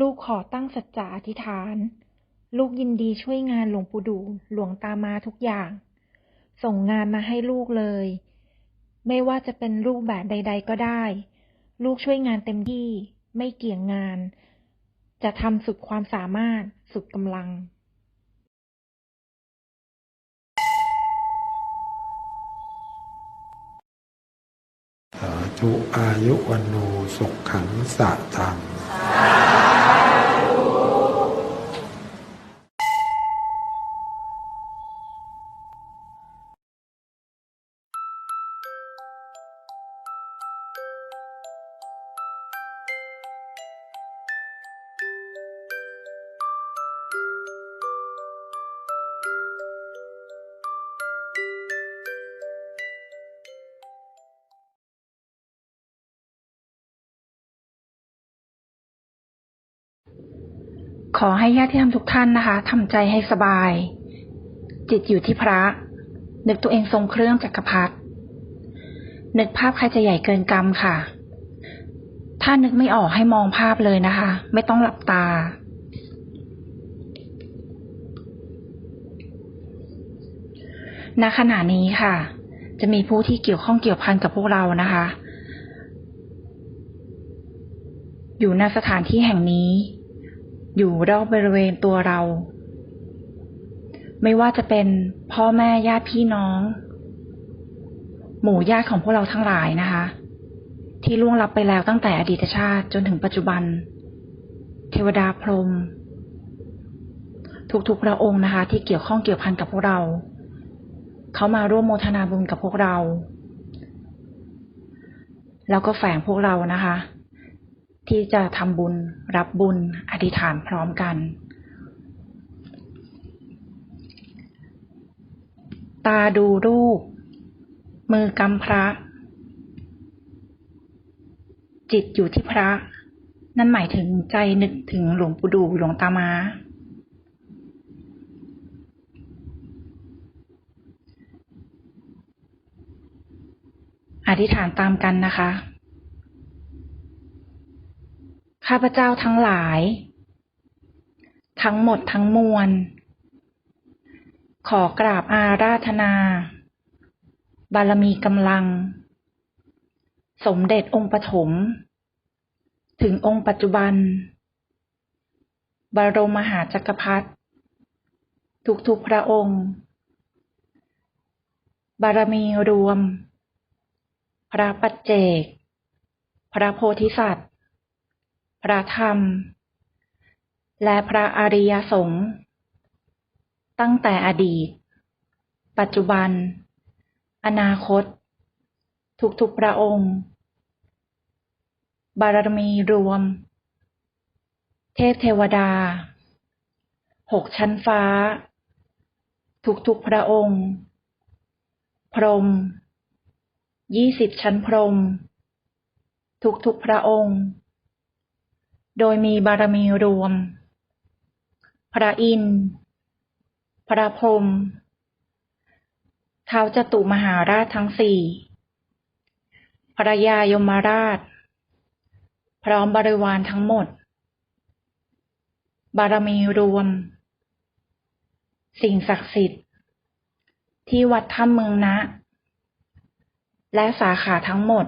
ลูกขอตั้งสัจจะอธิษฐาน ลูกยินดีช่วยงานหลวงปู่ดูหลวงตามาทุกอย่าง ส่งงานมาให้ลูกเลย ไม่ว่าจะเป็นรูปแบบใด ๆ ก็ได้ ลูกช่วยงานเต็มที่ ไม่เกี่ยงงาน จะทำสุดความสามารถ สุดกำลังสาธุอายุวันโนสุขขังสะทังข อให้ญาติธรรมทุกท่านนะคะทำใจให้สบาย จิตอยู่ที่พระ นึกตัวเองทรงเครื่องจักรพรรดินึกภาพใครจะใหญ่เกินกรรมค่ะ ถ้านึกไม่ออกให้มองภาพเลยนะคะ ไม่ต้องหลับตา ณ ขณะนี้ค่ะ จะมีผู้ที่เกี่ยวข้องเกี่ยวพันกับพวกเรานะคะ อยู่ณสถานที่แห่งนี้ อยู่รอบบริเวณตัวเรา ไม่ว่าจะเป็นพ่อแม่ญาติพี่น้อง หมู่ญาติของพวกเราทั้งหลายนะคะ ที่ล่วงลับไปแล้วตั้งแต่อดีตชาติจนถึงปัจจุบัน เทวดาพรหมทุกๆพระองค์นะคะ ที่เกี่ยวข้องเกี่ยวพันกับพวกเรา เขามาร่วมโมทนาบุญกับพวกเรา แล้วก็แฝงพวกเรานะคะ ที่จะทำบุญรับบุญอธิษฐานพร้อมกัน ตาดูรูป มือกำพระ จิตอยู่ที่พระ นั่นหมายถึงใจนึกถึงหลวงปู่ดูหลวงตามา อธิษฐานตามกันนะคะ ข้าพเจ้าทั้งหลาย ทั้งหมดทั้งมวล ขอกราบอาราธนา บารมีกำลัง สมเด็จองค์ปฐม ถึงองค์ปัจจุบัน บรมมหาจักรพรรดิทุกๆพระองค์ บารมีรวม พระปัจเจก พระโพธิสัตว์ พระธรรม และพระอริยสงฆ์ตั้งแต่อดีต ปัจจุบัน อนาคต ทุกๆพระองค์ บารมีรวม เทพเทวดา หกชั้นฟ้า ทุกๆพระองค์ พรหมยี่สิบชั้นพรหมทุกๆพระองค์ โดยมีบารมีรวม พระอินทร์ พระพรหมท้าจตุมหาราชทั้งสี่ พระยายมราช พร้อมบริวารทั้งหมด บารมีรวม สิ่งศักดิ์สิทธิ์ ที่วัดถ้ำเมืองนะ และสาขาทั้งหมด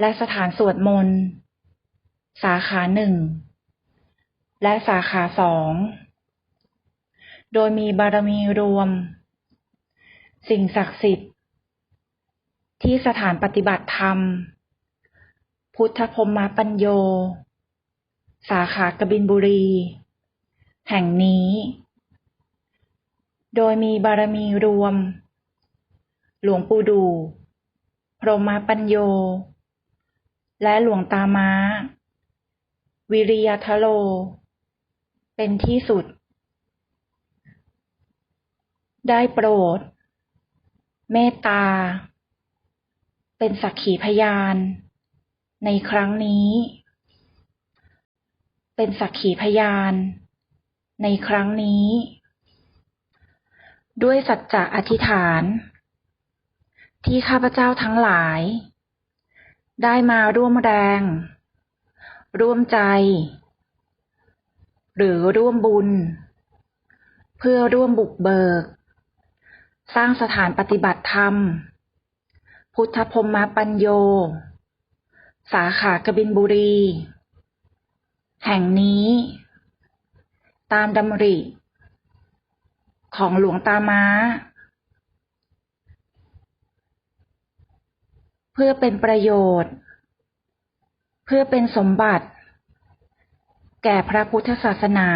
และสถานสวดมนต์ สาขาหนึ่งและสาขาสอง โดยมีบารมีรวม สิ่งศักดิ์สิทธิ์ ที่สถานปฏิบัติธรรม พุทธพรหมปัญโย สาขากบินบุรี แห่งนี้ โดยมีบารมีรวม หลวงปู่ดู พรหมปัญโย และหลวงตาม้า วิริยทโล เป็นที่สุด ได้โปรด เมตตา เป็นสักขีพยาน ในครั้งนี้ เป็นสักขีพยาน ในครั้งนี้ ด้วยสัจจะอธิษฐาน ที่ข้าพเจ้าทั้งหลาย ได้มาร่วมแรง ร่วมใจ หรือร่วมบุญ เพื่อร่วมบุกเบิก สร้างสถานปฏิบัติธรรม พุทธพรหมปัญโย สาขากบินบุรี แห่งนี้ ตามดำริ ของหลวงตาม้า เพื่อเป็นประโยชน์ เพื่อเป็นสมบัติ แก่พระพุทธศาสนา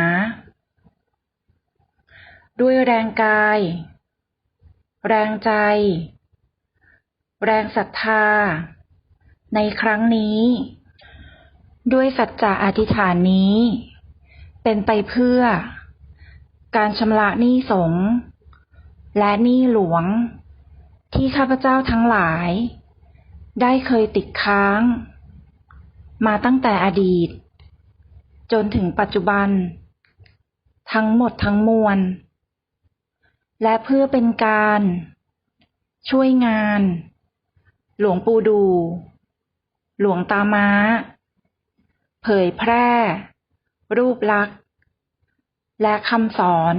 ด้วยแรงกาย แรงใจ แรงศรัทธา ในครั้งนี้ ด้วยสัจจะอธิษฐานนี้ เป็นไปเพื่อ การชำระหนี้สงและหนี้หลวงที่ข้าพเจ้าทั้งหลาย ได้เคยติดค้าง มาตั้งแต่อดีต จนถึงปัจจุบัน ทั้งหมดทั้งมวล และเพื่อเป็นการ ช่วยงาน หลวงปู่ดู หลวงตาม้า เผยแพร่ รูปลักษณ์และคำสอน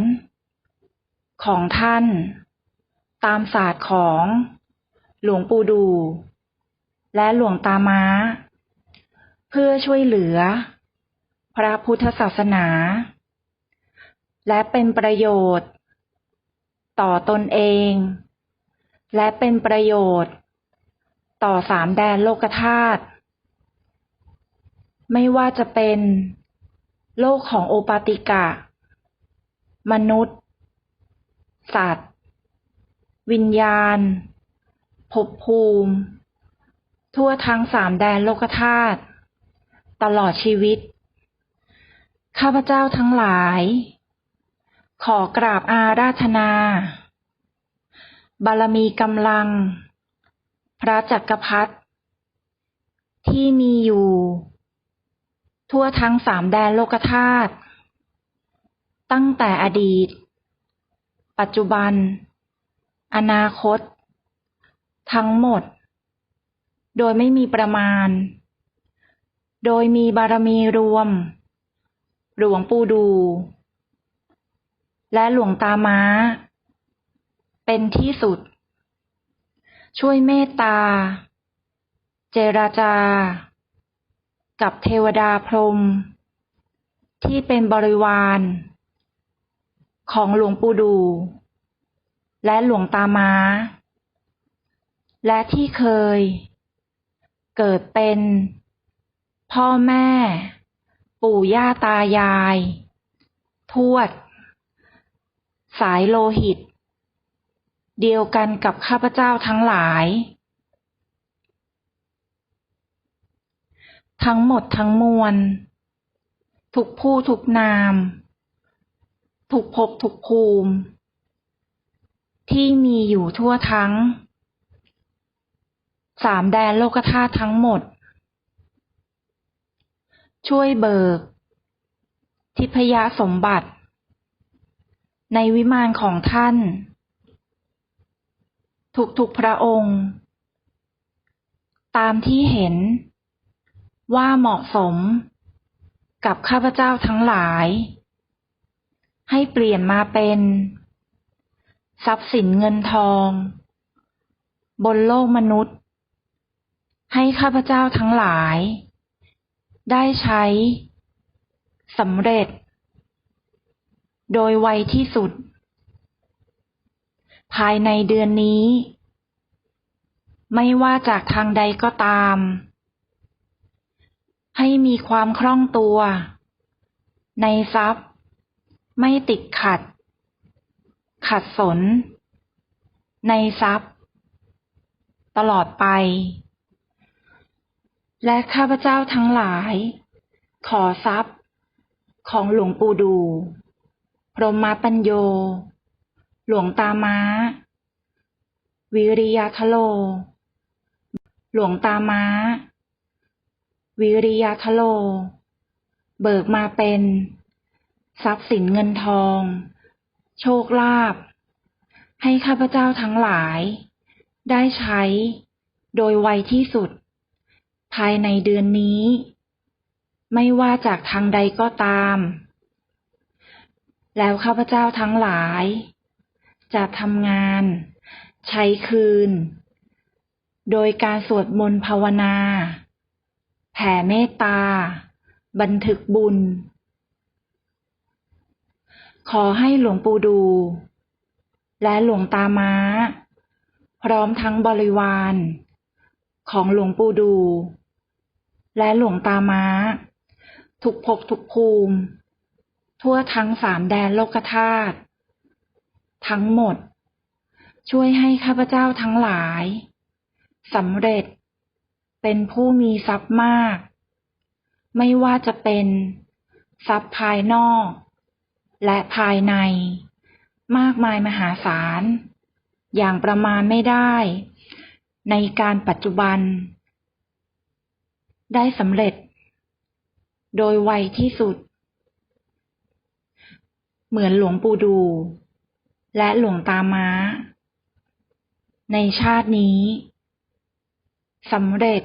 ของท่าน ตามศาสตร์ของ หลวงปู่ดู และหลวงตาม้า เพื่อช่วยเหลือ พระพุทธศาสนา และเป็นประโยชน์ ต่อตนเอง และเป็นประโยชน์ ต่อสามแดนโลกธาตุไม่ว่าจะเป็น โลกของโอปาติกะ มนุษย์ สัตว์ วิญญาณภพภูมิ ทั่วทั้งสามแดนโลกธาตุ ตลอดชีวิต ข้าพเจ้าทั้งหลาย ขอกราบอาราธนา บารมีกำลัง พระจักรพรรดิที่มีอยู่ ทั่วทั้งสามแดนโลกธาตุตั้งแต่อดีต ปัจจุบัน อนาคต ทั้งหมด โดยไม่มีประมาณ โดยมีบารมีรวม หลวงปู่ดู และหลวงตาม้า เป็นที่สุด ช่วยเมตตา เจราจา กับเทวดาพรม ที่เป็นบริวาร ของหลวงปู่ดู และหลวงตาม้า และที่เคย เกิดเป็น พ่อแม่ ปู่ย่าตายาย ทวด สายโลหิต เดียวกันกับข้าพเจ้าทั้งหลาย ทั้งหมดทั้งมวล ทุกผู้ทุกนาม ทุกภพทุกภูมิ ที่มีอยู่ทั่วทั้ง สามแดนโลกธาตุทั้งหมด ช่วยเบิก ทิพยสมบัติ ในวิมานของท่าน ทุกๆพระองค์ ตามที่เห็น ว่าเหมาะสม กับข้าพเจ้าทั้งหลาย ให้เปลี่ยนมาเป็น ทรัพย์สินเงินทอง บนโลกมนุษย์ ให้ข้าพเจ้าทั้งหลาย ได้ใช้สำเร็จ โดยไวที่สุด ภายในเดือนนี้ ไม่ว่าจากทางใดก็ตาม ให้มีความคล่องตัว ในทรัพย์ ไม่ติดขัด ขัดสน ในทรัพย์ ตลอดไป และข้าพเจ้าทั้งหลาย ขอทรัพย์ของหลวงปู่ดูพรหมปัญโย หลวงตาม้า วิริยะทะโล หลวงตาม้า วิริยะทะโล เบิกมาเป็น ทรัพย์สินเงินทอง โชคลาภให้ข้าพเจ้าทั้งหลาย ได้ใช้โดยไวที่สุด ภายในเดือนนี้ ไม่ว่าจากทางใดก็ตาม แล้วข้าพเจ้าทั้งหลาย จะทำงาน ใช้คืน โดยการสวดมนต์ภาวนา แผ่เมตตา บันทึกบุญ ขอให้หลวงปู่ดู และหลวงตาม้า พร้อมทั้งบริวารของหลวงปู่ดู และหลวงตาม้า ทุกภพทุกภูมิ ทั่วทั้งสามแดนโลกธาตุทั้งหมด ช่วยให้ข้าพเจ้าทั้งหลายสำเร็จ เป็นผู้มีทรัพย์มาก ไม่ว่าจะเป็นทรัพย์ภายนอก และภายใน มากมายมหาศาล อย่างประมาณไม่ได้ ในการปัจจุบัน ได้สำเร็จ โดยไวที่สุด เหมือนหลวงปู่ดู และหลวงตาม้า ในชาตินี้สำเร็จ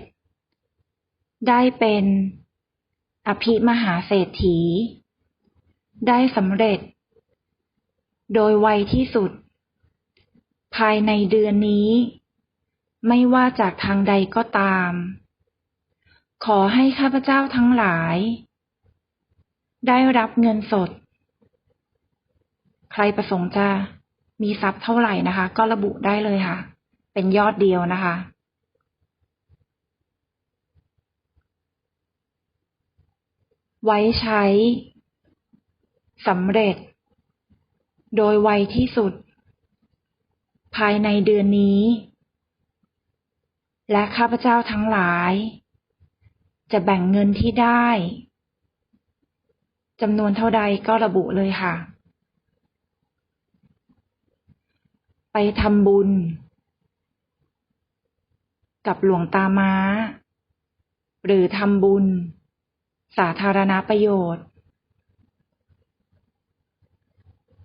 ได้เป็นอภิมหาเศรษฐี ได้สำเร็จ โดยไวที่สุด ภายในเดือนนี้ ไม่ว่าจากทางใดก็ตาม ขอให้ข้าพเจ้าทั้งหลาย ได้รับเงินสด ใครประสงค์จะมีทรัพย์เท่าไหร่นะคะ ก็ระบุได้เลยค่ะ เป็นยอดเดียวนะคะ ไว้ใช้สำเร็จ โดยไวที่สุด ภายในเดือนนี้ และข้าพเจ้าทั้งหลาย จะแบ่งเงินที่ได้จำนวนเท่าใดก็ระบุเลยค่ะ ไปทำบุญ กับหลวงตาม้า หรือทำบุญ สาธารณประโยชน์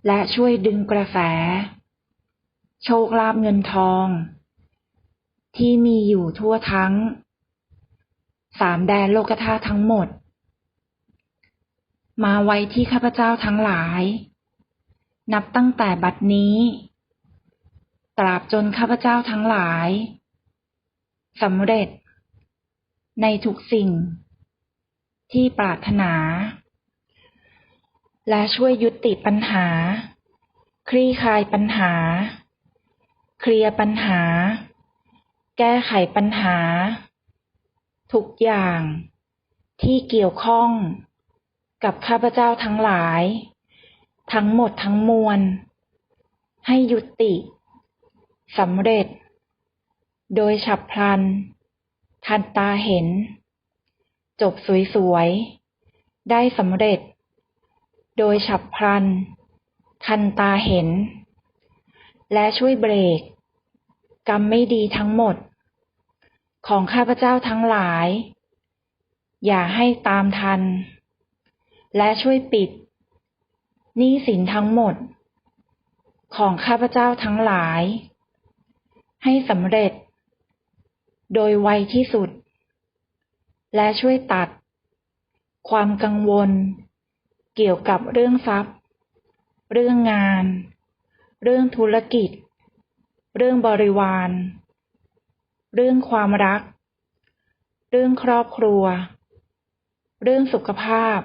และช่วยดึงกระแส โชคลาภเงินทอง ที่มีอยู่ทั่วทั้ง สามแดนโลกธาตุทั้งหมด มาไว้ที่ข้าพเจ้าทั้งหลาย นับตั้งแต่บัดนี้ ตราบจนข้าพเจ้าทั้งหลายสำเร็จ ในทุกสิ่ง ที่ปรารถนา และช่วยยุติปัญหา คลี่คลายปัญหา เคลียร์ปัญหา แก้ไขปัญหา ทุกอย่างที่เกี่ยวข้องกับข้าพเจ้าทั้งหลาย ทั้งหมดทั้งมวล ให้ยุติสำเร็จ โดยฉับพลัน ทันตาเห็น จบสวยๆ ได้สำเร็จ โดยฉับพลัน ทันตาเห็น และช่วยเบรก กรรมไม่ดีทั้งหมด ของข้าพเจ้าทั้งหลาย อย่าให้ตามทัน และช่วยปิดหนี้สินทั้งหมด ของข้าพเจ้าทั้งหลาย ให้สำเร็จ โดยไวที่สุด และช่วยตัด ความกังวล เกี่ยวกับเรื่องทรัพย์ เรื่องงาน เรื่องธุรกิจ เรื่องบริวาร เรื่องความรัก เรื่องครอบครัว เรื่องสุขภาพ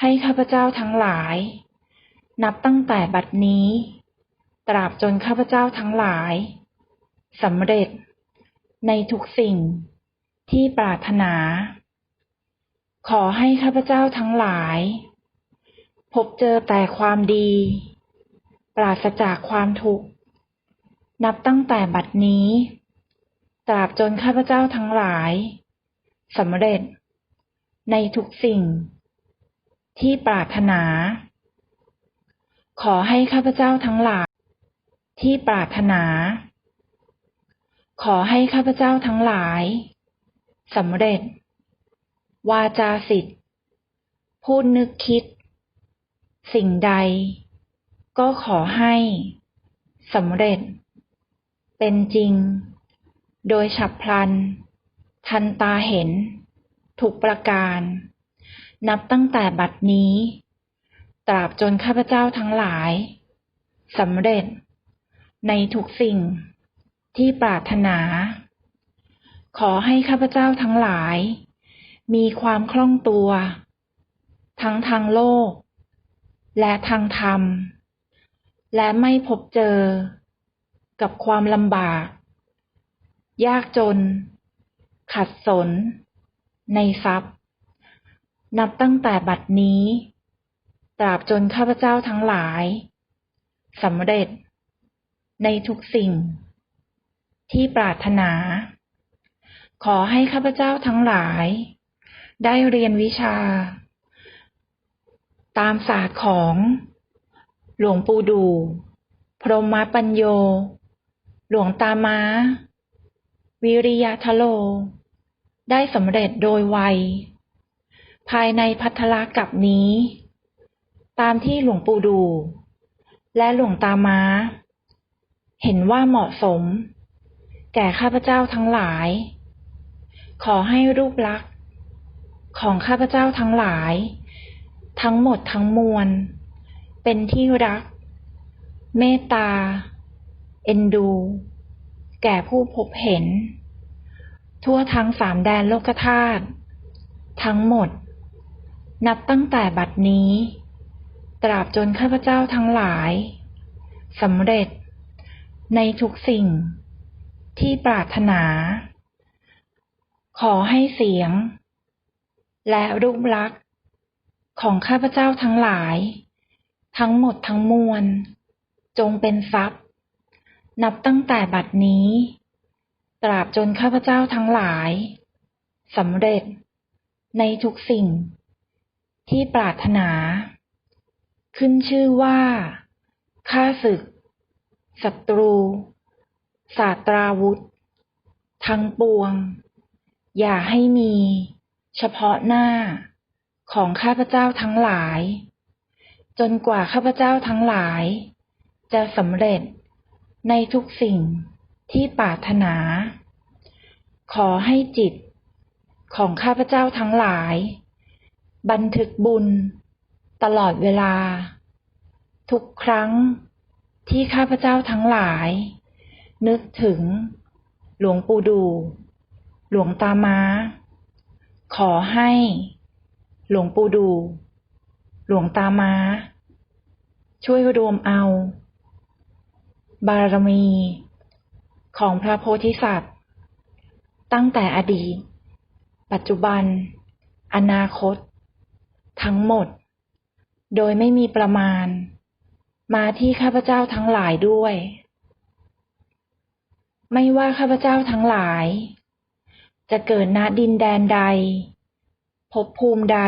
ให้ข้าพเจ้าทั้งหลาย นับตั้งแต่บัดนี้ ตราบจนข้าพเจ้าทั้งหลายสำเร็จ ในทุกสิ่งที่ปรารถนา ขอให้ข้าพเจ้าทั้งหลาย พบเจอแต่ความดี ปราศจากความทุกข์ นับตั้งแต่บัดนี้ ตราบจนข้าพเจ้าทั้งหลายสำเร็จ ในทุกสิ่ง ที่ปรารถนา ขอให้ข้าพเจ้าทั้งหลาย ที่ปรารถนา ขอให้ข้าพเจ้าทั้งหลายสำเร็จ วาจาสิทธิ์พูดนึกคิด สิ่งใด ก็ขอให้สำเร็จ เป็นจริง โดยฉับพลัน ทันตาเห็นทุกประการ นับตั้งแต่บัดนี้ ตราบจนข้าพเจ้าทั้งหลายสำเร็จ ในทุกสิ่งที่ปรารถนา ขอให้ข้าพเจ้าทั้งหลาย มีความคล่องตัว ทั้งทางโลก และทางธรรม และไม่พบเจอ กับความลำบาก ยากจน ขัดสน ในทรัพย์ นับตั้งแต่บัดนี้ ตราบจนข้าพเจ้าทั้งหลายสำเร็จ ในทุกสิ่ง ที่ปรารถนา ขอให้ข้าพเจ้าทั้งหลาย ได้เรียนวิชา ตามศาสตร์ของ หลวงปู่ดู พรหมปัญโย หลวงตาม้า วิริยะทะโล ได้สำเร็จโดยไว ภายในพัทธละกับนี้ ตามที่หลวงปู่ดู และหลวงตาม้า เห็นว่าเหมาะสม แก่ข้าพเจ้าทั้งหลาย ขอให้รูปลักษณ์ของข้าพเจ้าทั้งหลาย ทั้งหมดทั้งมวล เป็นที่รัก เมตตา เอ็นดู แก่ผู้พบเห็น ทั่วทั้งสามแดนโลกธาตุทั้งหมด นับตั้งแต่บัดนี้ ตราบจนข้าพเจ้าทั้งหลายสำเร็จ ในทุกสิ่ง ที่ปรารถนา ขอให้เสียง และรูปลักษณ์ของข้าพเจ้าทั้งหลาย ทั้งหมดทั้งมวล จงเป็นทรัพย นับตั้งแต่บัดนี้ ตราบจนข้าพเจ้าทั้งหลายสำเร็จ ในทุกสิ่ง ที่ปรารถนา ขึ้นชื่อว่าข้าศึกศัตรูศาสตราวุธ ทั้งปวง อย่าให้มี เฉพาะหน้า ของข้าพเจ้าทั้งหลาย จนกว่าข้าพเจ้าทั้งหลาย จะสำเร็จ ในทุกสิ่งที่ปรารถนา ขอให้จิตของข้าพเจ้าทั้งหลาย บันทึกบุญ ตลอดเวลา ทุกครั้งที่ข้าพเจ้าทั้งหลาย นึกถึง หลวงปู่ดู หลวงตาม้า ขอให้ หลวงปู่ดู หลวงตาม้า ช่วยรวมเอา บารมี ของพระโพธิสัตว์ ตั้งแต่อดีต ปัจจุบัน อนาคต ทั้งหมด โดยไม่มีประมาณ มาที่ข้าพเจ้าทั้งหลายด้วย ไม่ว่าข้าพเจ้าทั้งหลาย จะเกิดณดินแดนใดภพภูมิใด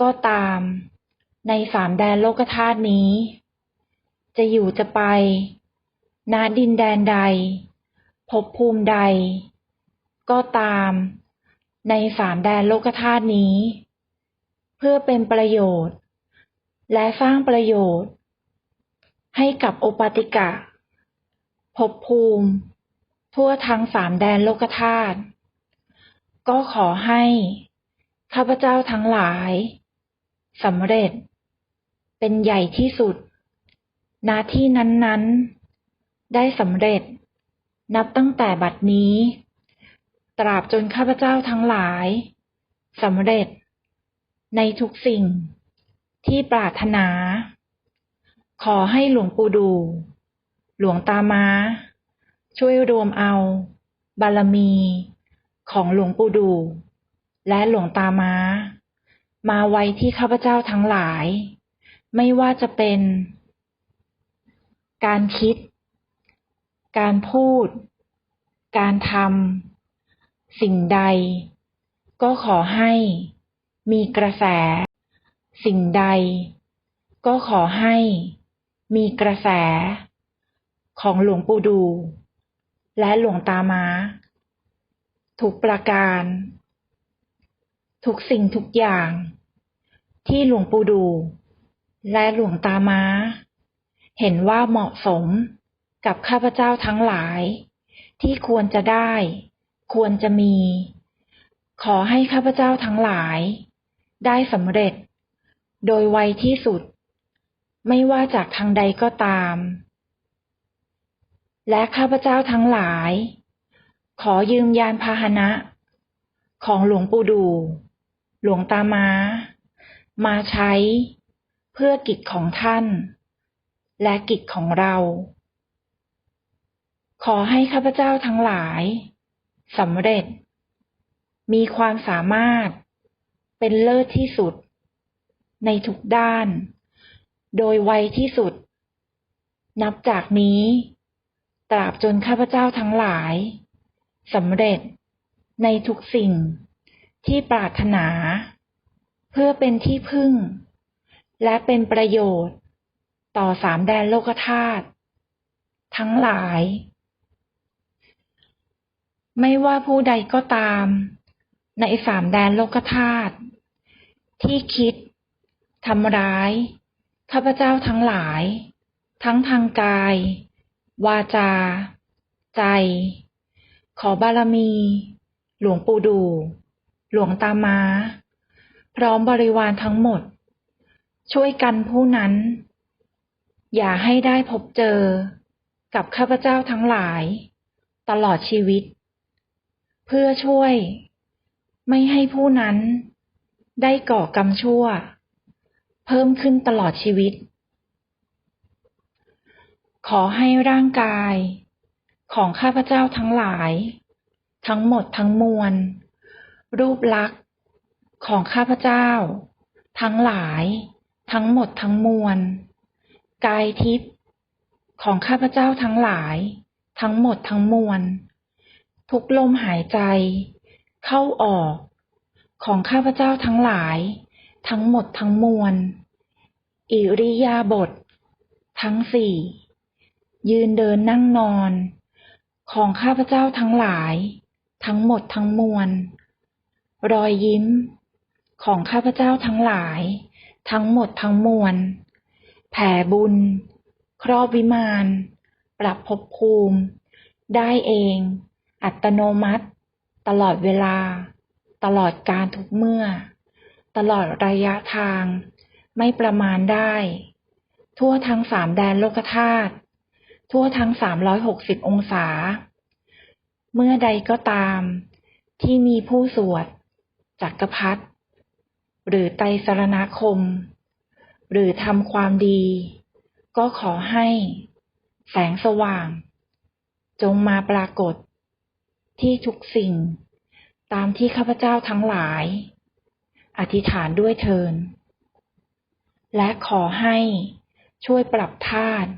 ก็ตาม ในสามแดนโลกธาตุนี้ จะอยู่จะไป ณ ดินแดนใดภพภูมิใด ก็ตาม ในสามแดนโลกธาตุนี้ เพื่อเป็นประโยชน์ และสร้างประโยชน์ ให้กับโอปติกะภพภูมิ ทั่วทั้งสามแดนโลกธาตุ ก็ขอให้ ข้าพเจ้าทั้งหลายสำเร็จเป็นใหญ่ที่สุด ณที่นั้นๆ ได้สำเร็จ นับตั้งแต่บัดนี้ ตราบจนข้าพเจ้าทั้งหลายสำเร็จ ในทุกสิ่งที่ปรารถนา ขอให้หลวงปู่ดู หลวงตามา ช่วยรวมเอา บารมี ของหลวงปู่ดู และหลวงตามา มาไว้ที่ข้าพเจ้าทั้งหลาย ไม่ว่าจะเป็น การคิด การพูด การทำ สิ่งใด ก็ขอให้ มีกระแส สิ่งใด ก็ขอให้ มีกระแส ของหลวงปู่ดู และหลวงตามาทุกประการ ทุกสิ่งทุกอย่าง ที่หลวงปู่ดู และหลวงตาม้า เห็นว่าเหมาะสมกับข้าพเจ้าทั้งหลาย ที่ควรจะได้ ควรจะมี ขอให้ข้าพเจ้าทั้งหลาย ได้สำเร็จ โดยไวที่สุด ไม่ว่าจากทางใดก็ตาม และข้าพเจ้าทั้งหลาย ขอยืมยานพาหนะ ของหลวงปู่ดู หลวงตามา มาใช้ เพื่อกิจของท่าน และกิจของเรา ขอให้ข้าพเจ้าทั้งหลายสำเร็จ มีความสามารถเป็นเลิศที่สุด ในทุกด้าน โดยไวที่สุด นับจากนี้ ตราบจนข้าพเจ้าทั้งหลายสำเร็จในทุกสิ่งที่ปรารถนา เพื่อเป็นที่พึ่ง และเป็นประโยชน์ ต่อสามแดนโลกธาตุทั้งหลาย ไม่ว่าผู้ใดก็ตาม ในสามแดนโลกธาตุที่คิดทำร้ายข้าพเจ้าทั้งหลาย ทั้งทางกาย วาจา ใจ ขอบารมี หลวงปู่ดู หลวงตามา พร้อมบริวารทั้งหมด ช่วยกันผู้นั้น อย่าให้ได้พบเจอ กับข้าพเจ้าทั้งหลาย ตลอดชีวิต เพื่อช่วย ไม่ให้ผู้นั้น ได้ก่อกรรมชั่ว เพิ่มขึ้นตลอดชีวิต ขอให้ร่างกาย ของข้าพเจ้าทั้งหลาย ทั้งหมดทั้งมวล รูปลักษณ์ของข้าพเจ้า ทั้งหลาย ทั้งหมดทั้งมวล กายทิพย์ของข้าพเจ้าทั้งหลาย ทั้งหมดทั้งมวล ทุกลมหายใจ เข้าออก ของข้าพเจ้าทั้งหลาย ทั้งหมดทั้งมวล อิริยาบถทั้งสี่ ยืนเดินนั่งนอน ของข้าพเจ้าทั้งหลาย ทั้งหมดทั้งมวล รอยยิ้ม ของข้าพเจ้าทั้งหลาย ทั้งหมดทั้งมวล แผ่บุญ ครอบวิมาน ปรับภพภูมิ ได้เอง อัตโนมัติ ตลอดเวลา ตลอดการทุกเมื่อ ตลอดระยะทาง ไม่ประมาณได้ ทั่วทั้งสามแดนโลกธาตุทั่วทั้งสามร้อยหกสิบองศา เมื่อใดก็ตาม ที่มีผู้สวดจักรพรรดิหรือไตรสรณคม หรือทำความดี ก็ขอให้ แสงสว่าง จงมาปรากฏ ที่ทุกสิ่ง ตามที่ข้าพเจ้าทั้งหลาย อธิษฐานด้วยเทิน และขอให้ช่วยปรับธาตุ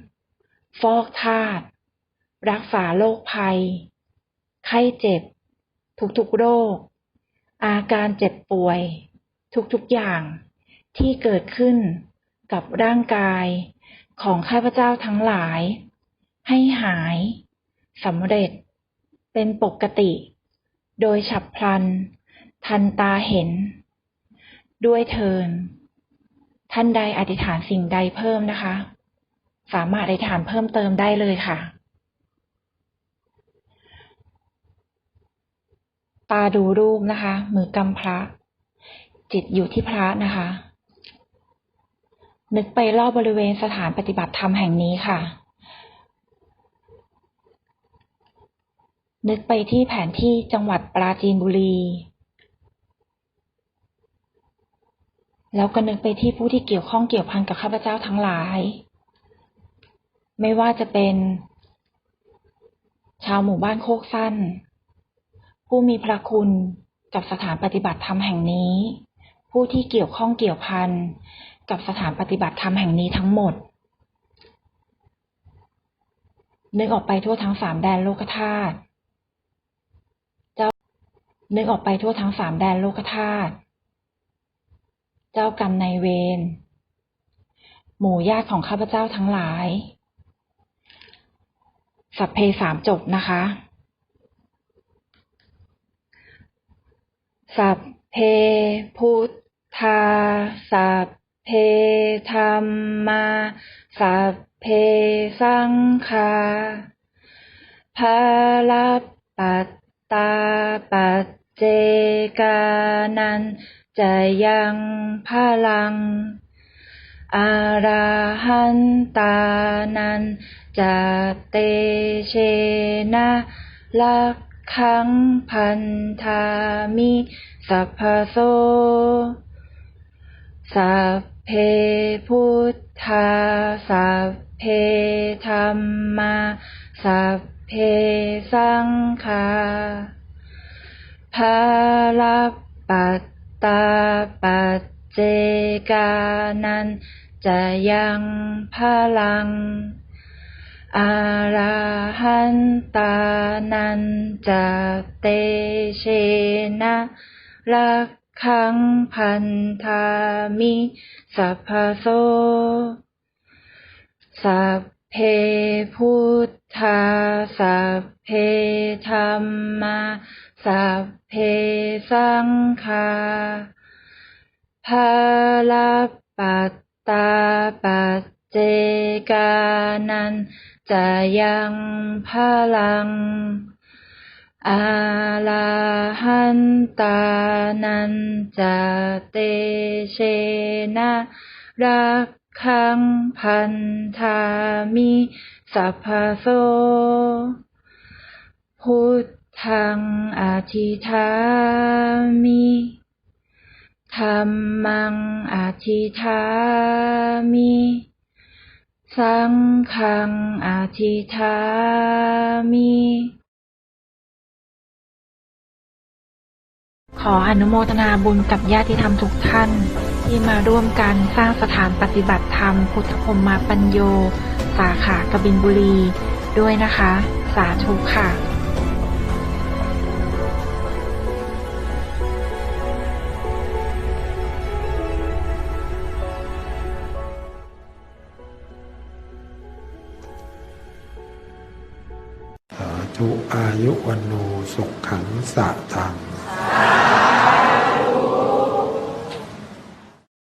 ฟอกธาตุรักษาโรคภัย ไข้เจ็บ ทุกๆโรค อาการเจ็บป่วย ทุกๆอย่างที่เกิดขึ้น กับร่างกายของข้าพเจ้าทั้งหลาย ให้หายสำเร็จ เป็นปกติ โดยฉับพลัน ทันตาเห็น ด้วยเทิน ท่านใดอธิษฐานสิ่งใดเพิ่มนะคะ สามารถอธิษฐานเพิ่มเติมได้เลยค่ะตาดูรูปนะคะ มือกำพระ จิตอยู่ที่พระนะคะ นึกไปรอบบริเวณสถานปฏิบัติธรรมแห่งนี้ค่ะ นึกไปที่แผนที่จังหวัดปราจีนบุรี แล้วก็นึกไปที่ผู้ที่เกี่ยวข้องเกี่ยวพันกับข้าพเจ้าทั้งหลาย ไม่ว่าจะเป็น ชาวหมู่บ้านโคกสั้น ผู้มีพระคุณกับสถานปฏิบัติธรรมแห่งนี้ ผู้ที่เกี่ยวข้องเกี่ยวพัน กับสถานปฏิบัติธรรมแห่งนี้ทั้งหมด นึกออกไปทั่วทั้งสามแดนโลกธาตุเจ้านึกออกไปทั่วทั้งสามแดนโลกธาตุเจ้ากรรมนายเวรหมู่ญาติของข้าพเจ้าทั้งหลาย สัพเพสามจบนะคะ สัพเพพุทธาสัพ เพธรรมาสัพเพสังฆาภาลปัตตาปัจเจกานันจะยังพลัง อาราหันตานันจะเตเชนะลักขังพันธามิสัพพโส สัพเพพุทธาสัพเพธรรมาสัพเพสังฆาภาลปัตตาปัจเจกานันจะยังพลัง อาราหันตานันจะเตเชนะรัก ขังพันธามิสัพพโสสัพเพพุทธาสัพเพธรรมาสัพเพสังฆาภาลปัตตาปัจเจกานันจะยังพลัง อาลาหันตานันจเตเชนะรักขังพันธามิสัพพโสพุทธังอธิฐามิธัมมังอธิฐามิสังฆังอธิฐามิ ออนุโมทนาบุญกับญาติธรรมทุกท่าน ที่มาร่วมกันสร้างสถานปฏิบัติธรรม พุทธพรหมปัญโย สาขากบินบุรี ด้วยนะคะ สาธุค่ะสาธุอายุวันโนสุขขังสะทัง